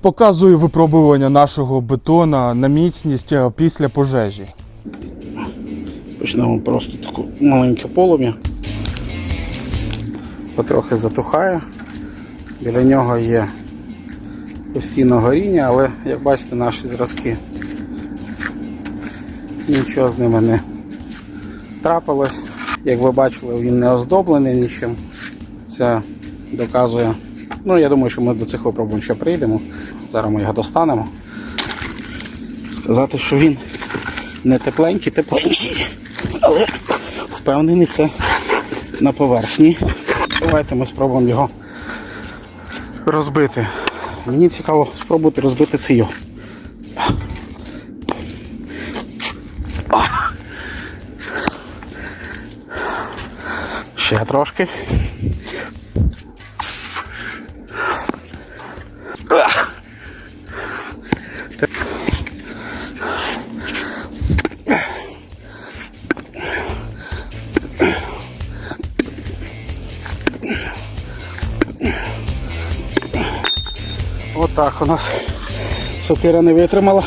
Показую випробування нашого бетона на міцність е, після пожежі. Почнемо просто таку маленьке полум'я. Потрохи затухає. Біля нього є постійне горіння, але як бачите, наші зразки нічого з ними не трапилось. Як ви бачили, він не оздоблений нічим. Це доказує. Ну, я думаю, що ми до цих випробувань ще прийдемо. Зараз ми його достанемо. Сказати, що він не тепленький, тепленький. Але впевнений це на поверхні. Давайте ми спробуємо його розбити. Мені цікаво спробувати розбити це його. Ще трошки. Отак у нас сокира не витримала.